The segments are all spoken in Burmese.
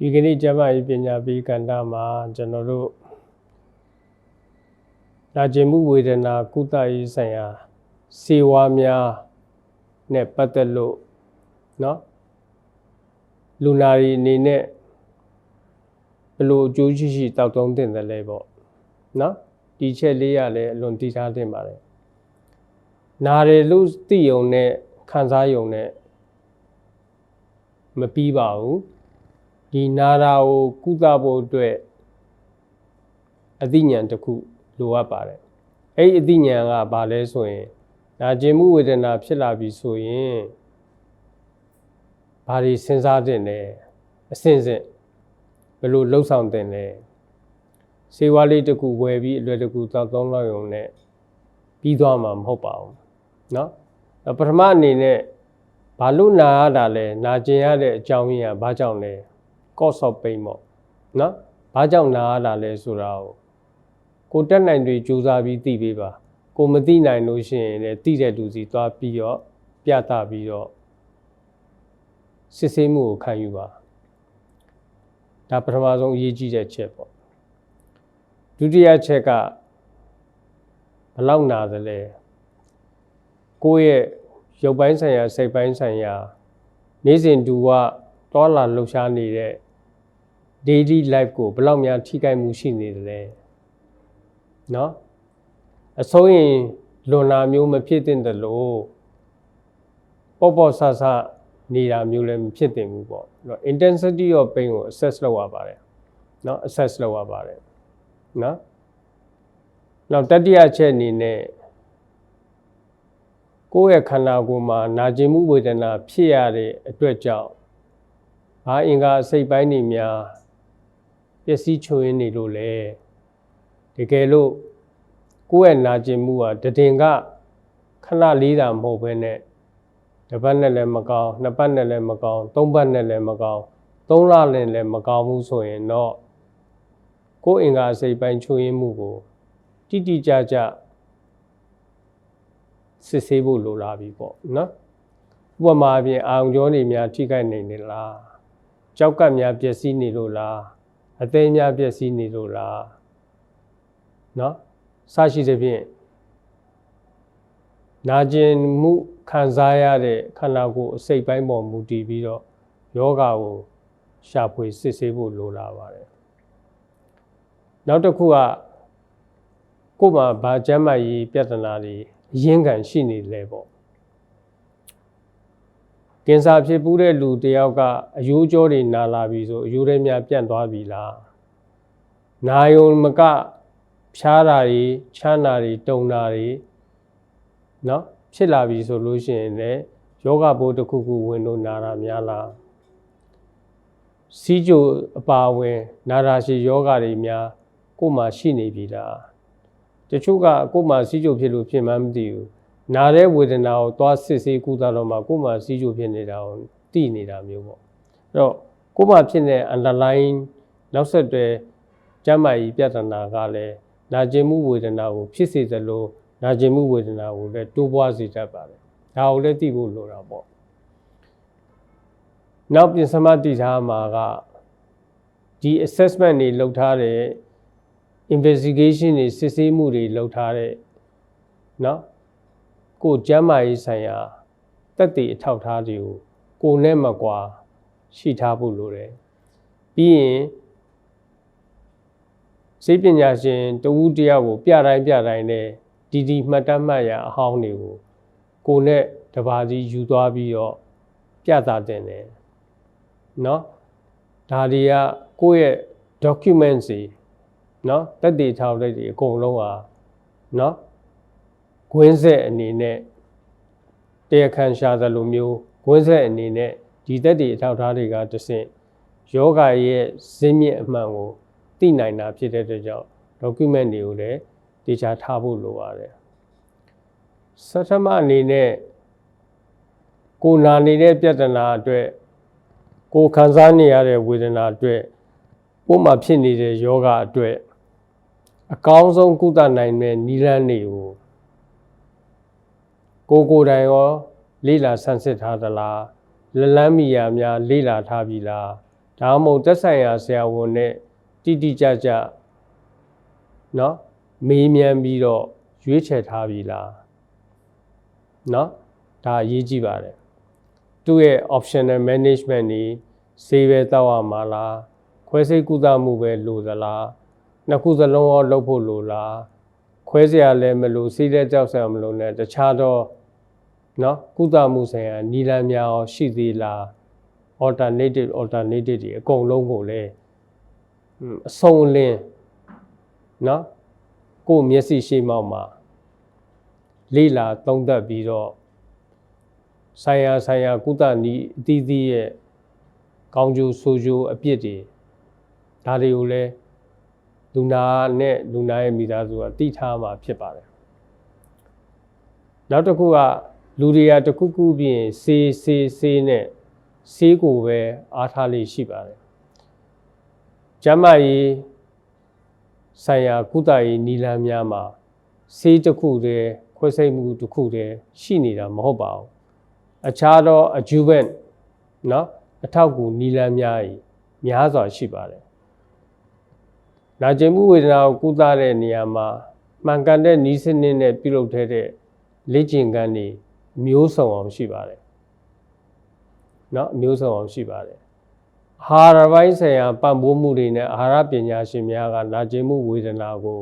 ဒီကနေ့ကျမကြီးပညာပေးကဏ္ဍမှာကျွန်တော်တို့နာကျင်မှုဝေဒနာကုသရေးဆိုင်ရာစေဝါများနဲ့ပတ်သက်လို့เนาะလူနာရီအနေနဲ့ဘယ်လိုအကျိုးရှိရှိတောက်သုံးတင်တယ်လဲပေါ့เนาะဒီချက်လေးရလည်းအလွန်တည်ထားတင်ပါတယ်နာရယ်လို့သိယုံနဲ့ခံစားယုံနဲ့မပြီးပါဘူး ဒီနာရာကိုကုသဖို့အတွက်အသိဉာဏ်တစ်ခုလိုအပ်ပါတယ်အဲ့ဒီအသိဉာဏ်ကဘာလဲဆိုရင်နာကျင်မှုဝေဒနာဖြစ်လာပြီဆိုရင်ဘာတွေစဉ်းစားတင်လဲအစဉ်စဉ်ဘယ်လိုလှုပ်ဆောင်တင်လဲစေဝါလေးတစ်ခုဝယ်ပြီးအလွယ်တကူသောက်သုံးလောက်ရုံနဲ့ပြီးသွားမှာမဟုတ်ပါဘူးเนาะပထမအနေနဲ့ဘာလို့နာရတာလဲနာကျင်ရတဲ့အကြောင်းရင်းကဘာကြောင့်လဲ cause of pain ပေါ့နော်ဘာကြောင့်နာရတာလဲဆိုတာကိုကိုတက်နိုင်တွေကြိုးစားပြီးသိပေးပါကိုမသိနိုင်လို့ရှိရင်လည်းသိတဲ့လူစီသွားပြီးတော့ပြသပြီးတော့စစ်ဆေးမှုကိုခံယူပါဒါပထမဆုံးအရေးကြီးတဲ့ချက်ပေါ့ဒုတိယချက်ကဘလောက်နာသလဲကိုယ့်ရဲ့ရုပ်ပိုင်းဆိုင်ရာစိတ်ပိုင်းဆိုင်ရာ နေ့စဉ်တူက တောလာလှုပ်ရှားနေတဲ့ daily life ကိုဘယ်လောက်များထိခိုက်မှုရှိနေတယ်လဲเนาะအဆုံးရင်လွန်လာမျိုးမဖြစ်သင့်တယ်လို့ပေါ့ပေါ့ဆဆနေတာမျိုးလည်းမဖြစ်သင့်ဘူးပေါ့เนาะ intensity of pain ကို assess လုပ်ရပါတယ်เนาะ assess လုပ်ရပါတယ်เนาะနောက်တတိယချက်အနေနဲ့ကိုယ့်ရဲ့ခန္ဓာကိုယ်မှာနာကျင်မှုဝေဒနာဖြစ်ရတဲ့အတွက်ကြောင့် ဘာအင်္ဂါစိတ်ပိုင်းတွေများပျက်စီးချွင်းနေလို့လေတကယ်လို့ကိုယ့်ရဲ့နာကျင်မှုဟာတည်င်ကခဏလေးတာမဟုတ်ဘဲနဲ့တစ်ပတ်နဲ့လည်းမကောင်းနှစ်ပတ်နဲ့လည်းမကောင်းသုံးပတ်နဲ့လည်းမကောင်းသုံးလနဲ့လည်းမကောင်းဘူးဆိုရင်တော့ကိုယ့်အင်္ဂါစိတ်ပိုင်းချွင်းမှုကိုတိတိကျကျစစ်ဆေးဖို့လိုလာပြီပေါ့နော်ဥပမာအပြင်အာရုံကြောနေများထိခိုက်နေနေလား ကြောက်ကပ်များပျက်စီးနေလို့လားအသေးများပျက်စီးနေလို့လားနော်စရှိသဖြင့်နာကျင်မှုခံစားရတဲ့ခန္ဓာကိုယ်အစိတ်ပိုင်းပေါ်မူတည်ပြီးတော့ယောဂကိုရှာဖွေစစ်ဆေးဖို့လိုလာပါတယ်နောက်တစ်ခုကကိုယ်မှာဗာကျမ်းမာရေးပြဿနာတွေအရင်းခံရှိနေလေပေါ့ ကင်ဆာဖြစ်ပူးတဲ့လူတယောက်ကအယိုးကြောတွေနာလာပြီဆိုအယိုးတွေများပြန့်သွားပြီလားနာယုံမကဖြားတာတွေချမ်းတာတွေတုံတာတွေเนาะဖြစ်လာပြီဆိုလို့ရှိရင်လည်းယောဂဘိုးတစ်ခုခုဝင်လို့နာတာများလားစီးကြိုအပါဝင်နာတာရှိယောဂတွေများကိုယ်မှာရှိနေပြီလားတချို့ကကိုယ်မှာစီးကြိုဖြစ်လို့ဖြစ်မှန်းမသိဘူး နာတဲ့ဝေဒနာကိုသွားစစ်ဆေးကုသတော့မှကိုယ်မှာစီးကြိုဖြစ်နေတာကိုသိနေတာမျိုးပေါ့အဲ့တော့ကိုယ်မှာဖြစ်တဲ့ underline နောက်ဆက်တွဲကျန်းမာရေးပြဿနာကလည်းနာကျင်မှုဝေဒနာကိုဖြစ်စေသလိုနာကျင်မှုဝေဒနာကိုလည်းတိုးပွားစေတတ်ပါတယ်ဒါကိုလည်းသိဖို့လိုတာပေါ့နောက်ပြင်စမတိထားမှာကဒီ assessment တွေလုပ်ထားတဲ့ investigation တွေစစ်ဆေးမှုတွေလုပ်ထားတဲ့เนาะ ကိုကျမ်းမာရေးဆိုင်ရာတက်တည်အထောက်ထားတွေကိုကိုနဲ့မကွာရှိထားဖို့လိုတယ်ပြီးရင်စိတ်ပညာရှင်တဦးတယောက်ကိုပြတိုင်းပြတိုင်းနဲ့ဒီဒီမှတ်တမ်းမှတ်ရအဟောင်းတွေကိုကိုနဲ့တပါးစီယူသွားပြီးတော့ပြသတင်တယ်เนาะဒါတွေကကိုယ့်ရဲ့ documents တွေเนาะတက်တည်ထောက်တဲ့ဒီအကုန်လုံးဟာเนาะ ဂွင်းဆက်အနေနဲ့တရားခံရှာသလိုမျိုးဂွင်းဆက်အနေနဲ့ဒီတက်တည်အထောက်ထားတွေကတဆင့်ယောဂရဲ့ဇင်းမြင့်အမှန်ကိုသိနိုင်တာဖြစ်တဲ့အတွက်ကြောင့် document တွေကိုလည်းတေချာထားဖို့လိုပါတယ်။သတ္တမအနေနဲ့ကိုနာနေတဲ့ပြဿနာအတွက်ကိုခံစားနေရတဲ့ဝေဒနာအတွက်ပို့မှဖြစ်နေတဲ့ယောဂအတွက်အကောင်းဆုံးကုသနိုင်တဲ့နိလန်းတွေကို ကိုယ်ကိုယ်တိုင်ရောလေးလာဆန်းစစ်ထားသလားလလန်းမီယာများလေးလာထားပြီလားတဒါမှမဟုတ်သက်ဆိုင်ရာဆရာဝန်နဲ့တိတိကျကျနော်မေးမြန်းပြီးတော့ရွေးချယ်ထားပြီလားနော်ဒါအရေးကြီးပါတယ်သူ့ရဲ့ optional management นี่ဆေးပဲတောက်ရမှာလားခွဲစိတ်ကုသမှုပဲလိုသလားနှစ်ခုစလုံးရောလုပ်ဖို့လိုလားခွဲစရာလည်းမလိုဆေးတဲ့ကြောက်စရာမလိုနဲ့တခြားတော့ နော်ကုသမှုဆိုင်ရာနီလန်းများရောရှိသေးလား alternative alternative တွေအကုန်လုံးကိုလည်းအဆုံးလင်းနော်ကိုယ့်မျက်စိရှိမှောက်မှာလေ့လာသုံးသပ်ပြီးတော့ဆိုင်ရာဆိုင်ရာကုသနည်းအသီးသီးရဲ့ကောင်းကျိုးဆိုးကျိုးအပြစ်တွေဒါတွေကိုလည်းလူနာနဲ့လူနာရဲ့မိသားစုကသိထားမှာဖြစ်ပါတယ်နောက်တစ်ခုက လူတွေရာတခုခုပြင်ဆေးဆေးဆေးနဲ့ဆေးကိုပဲအားထားလေးရှိပါတယ်။ကျမကြီးဆိုင်ရာကုသရေးနီလန်းများမှာဆေးတစ်ခုတည်းခွဲစိတ်မှုတစ်ခုတည်းရှိနေတာမဟုတ်ပါဘူး။အခြားသောအဂျူဗန့်နော်အထောက်ကူနီလန်းများကြီးများစွာရှိပါတယ်။နာကျင်မှုဝေဒနာကိုကုသတဲ့နေရာမှာမှန်ကန်တဲ့နီးစနစ်နဲ့ပြုလုပ်ထားတဲ့လေ့ကျင့်ခန်းတွေ မျိုးစုံအောင်ရှိပါတယ်เนาะမျိုးစုံအောင်ရှိပါတယ်အာဟာရပိုင်းဆိုင်ရာပံ့ပိုးမှုတွေနဲ့အာဟာရပညာရှင်များကနာကျင်မှုဝေဒနာကို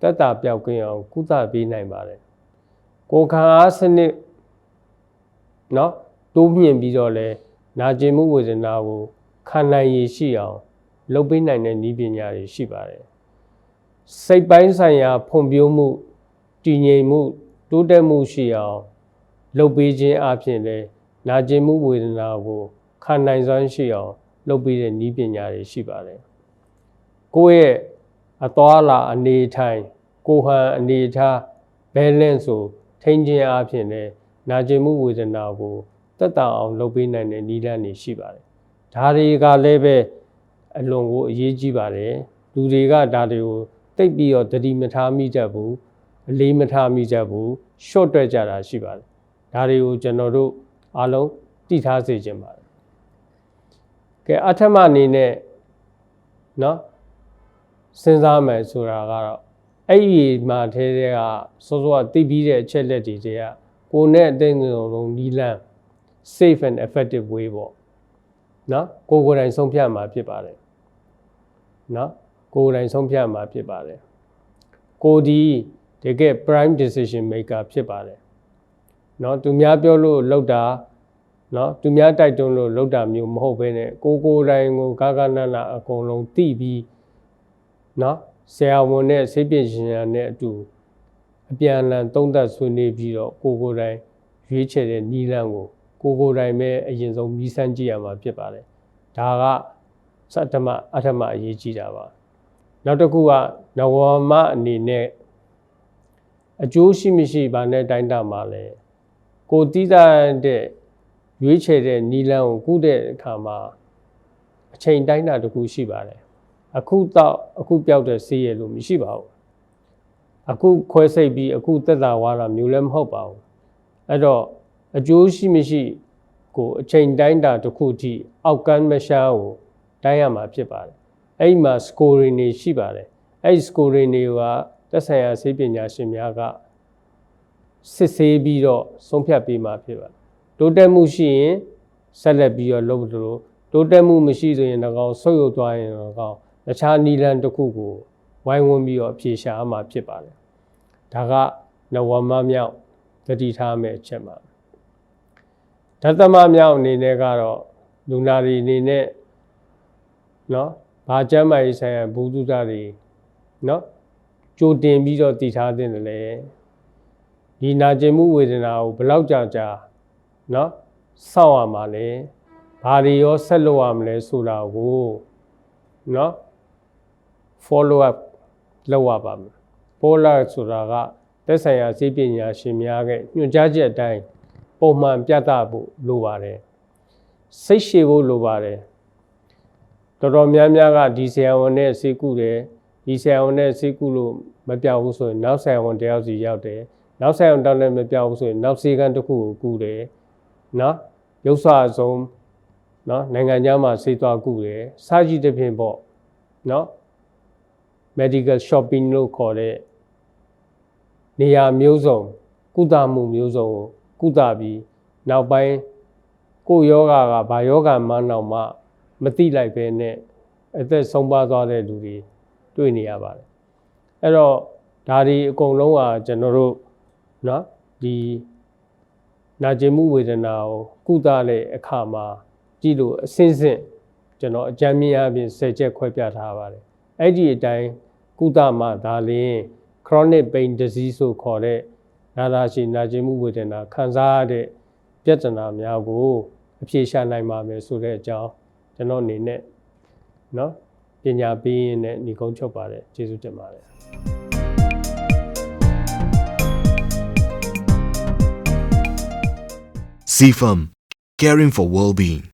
တက်တာပြောက်ကင်းအောင်ကုသပေးနိုင်ပါတယ်ကိုယ်ခံအားစနစ်เนาะတိုးမြင့်ပြီးတော့လဲနာကျင်မှုဝေဒနာကိုခံနိုင်ရရှိအောင်လုပ်ပေးနိုင်တဲ့နည်းပညာတွေရှိပါတယ်စိတ်ပိုင်းဆိုင်ရာဖွံ့ဖြိုးမှုတည်ငြိမ်မှုတိုးတက်မှုရှိအောင် လုပ်ပေးခြင်းအပြင်လဲနာကျင်မှုဝေဒနာကိုခံနိုင်စွမ်းရှိအောင်လုပ်ပေးတဲ့နည်းပညာတွေရှိပါတယ်ကိုယ့်ရဲ့အသွားလာအနေထိုင်ကိုဟန်အနေထား balance ကိုထိန်းခြင်းအပြင်လဲနာကျင်မှုဝေဒနာကိုတက်တာအောင်လုပ်ပေးနိုင်တဲ့နည်းလမ်းတွေရှိပါတယ်ဒါတွေကလည်းပဲအလွန်ကိုအရေးကြီးပါတယ်လူတွေကဒါတွေကိုတိတ်ပြီးတော့တတိမထားမိတတ်ဘူးအလေးမထားမိတတ်ဘူး short တွက်ကြတာရှိပါတယ် ဒါတွေကိုကျွန်တော်တို့အားလုံးသိထားစေချင်ပါတယ်ကဲအထမအနေနဲ့เนาะစဉ်းစားမယ်ဆိုတာကတော့အဲ့ဒီမှာထဲတဲ့ကစောစောကသိပြီးတဲ့အချက်လက်တွေတွေကကိုယ်နဲ့အသိဉာဏ်လုံးနီးလန်း safe and effective way ပေါ့နော်ကိုယ်ကိုယ်တိုင်ဆုံးဖြတ်မှာဖြစ်ပါတယ်နော်ကိုယ်ကိုယ်တိုင်ဆုံးဖြတ်မှာဖြစ်ပါတယ်ကိုဒီတကယ် prime decision maker ဖြစ်ပါတယ် နော်သူများပြောလို့လောက်တာနော်သူများတိုက်တွန်းလို့လောက်တာမျိုးမဟုတ်ဘဲနဲ့ကိုကိုယ်တိုင်ကိုကာကနနာအကုန်လုံးသိပြီးနော်ဆရာဝန်နဲ့စိတ်ပညာနဲ့အတူအပြန်အလှန်သုံးသပ်ဆွေးနွေးပြီးတော့ကိုကိုယ်တိုင်ရွေးချယ်တဲ့နီးလန်းကိုကိုကိုယ်တိုင်ပဲအရင်ဆုံးမြည်ဆန်းကြည့်ရမှာဖြစ်ပါတယ်ဒါကစတ္တမအထမအရေးကြီးတာပါနောက်တစ်ခုကနဝမအနေနဲ့အကျိုးရှိမရှိဘာနဲ့တိုင်းတာမှာလဲ ကိုတိတာတဲ့ရွေးချယ်တဲ့နီလန်းကိုကုတဲ့အခါမှာအချိန်တိုင်းတာတစ်ခုရှိပါတယ်အခုတော့အခုပြောက်တဲ့ဆေးရလို့မရှိပါဘူးအခုခွဲစိတ်ပြီးအခုသက်သာသွားတာမျိုးလည်းမဟုတ်ပါဘူးအဲ့တော့အကျိုးရှိမရှိကိုအချိန်တိုင်းတာတစ်ခုထိအောက်ကမ်းမရှားကိုတိုင်းရမှာဖြစ်ပါတယ်အဲ့ဒီမှာ scoring တွေရှိပါတယ်အဲ့ဒီ scoring တွေကသက်ဆိုင်ရာဆေးပညာရှင်များက စစ်ဆေးပြီးတော့ဆုံးဖြတ်ပေးမှာဖြစ်ပါတယ်တိုးတက်မှုရှိရင်ဆက်လက်ပြီးတော့လုပ်လို့တိုးတက်မှုမရှိဆိုရင်တော့ဆုတ်ယုတ်သွားရင်တော့တခြားနီလန်တစ်ခုကိုဝိုင်းဝန်းပြီးတော့အဖြေရှာမှာဖြစ်ပါတယ်ဒါကနဝမမြောက်တတိထားမဲ့အချက်ပါဓသမမြောက်အနေနဲ့ကတော့လူနာတွေအနေနဲ့เนาะဘာကျမ်းမာရေးဆိုင်ရာဘူဒုဒတွေเนาะကြိုတင်ပြီးတော့တည်ထားတဲ့လေ ဒီနာကျင်မှုဝေဒနာကိုဘယ်လောက်ကြာကြာเนาะစောင့်ရမှာလဲဘာတွေရောဆက်လုပ်ရမလဲဆိုတာကိုเนาะ follow up လုပ်ရပါမယ် follow up ဆိုတာကသက်ဆိုင်ရာစိတ်ပညာရှင်များရဲ့ညွှန်ကြားချက်အတိုင်းပုံမှန်ပြသဖို့လိုပါတယ်စိတ်ရှည်ဖို့လိုပါတယ်တော်တော်များများကဒီဆရာဝန်နဲ့စိတ်ကူတယ်ဒီဆရာဝန်နဲ့စိတ်ကူလို့မပြောက်ဘူးဆိုရင်နောက်ဆရာဝန်တယောက်စီရောက်တယ် နောက်ဆရာဝန်တောင်းလည်းမပြောက်ဘူးဆိုရင်နောက်စေကန်းတစ်ခုကိုကူတယ်နော်ရုပ်ဆွအဆုံးနော်နိုင်ငံခြားမှာဆေးသွားကုတယ်စားကြည့်တဲ့ဖြင့်ပေါ့နော် medical shopping လို့ခေါ်တဲ့နေရာမျိုးစုံကုသမှုမျိုးစုံကိုကုသပြီးနောက်ပိုင်းကိုယ်ယောဂကဘာယောဂမှန်းတော့မှမသိလိုက်ပဲနဲ့အသက်ဆုံးပါသွားတဲ့လူတွေတွေ့နေရပါတယ်အဲ့တော့ဒါဒီအကုန်လုံးကကျွန်တော်တို့ เนาะဒီနာကျင်မှုဝေဒနာကိုကုသတဲ့အခါမှာကြည့်လို့အစင်းစင်းကျွန်တော်အကြမ်းမြင်အပြင်၁၀ချက်ခွဲပြထားပါတယ်အဲ့ဒီအတိုင်းကုသမှဒါလျင် chronic pain disease ဆိုခေါ်တဲ့နာတာရှိနာကျင်မှုဝေဒနာခံစားရတဲ့ပြဿနာများကိုအဖြေရှာနိုင်ပါမယ်ဆိုတဲ့အကြောင်းကျွန်တော်အနေနဲ့เนาะပညာပေးရင်းနဲ့ညီကုန်းချုပ်ပါတယ်ကျေးဇူးတင်ပါတယ် CFAM, caring for well-being.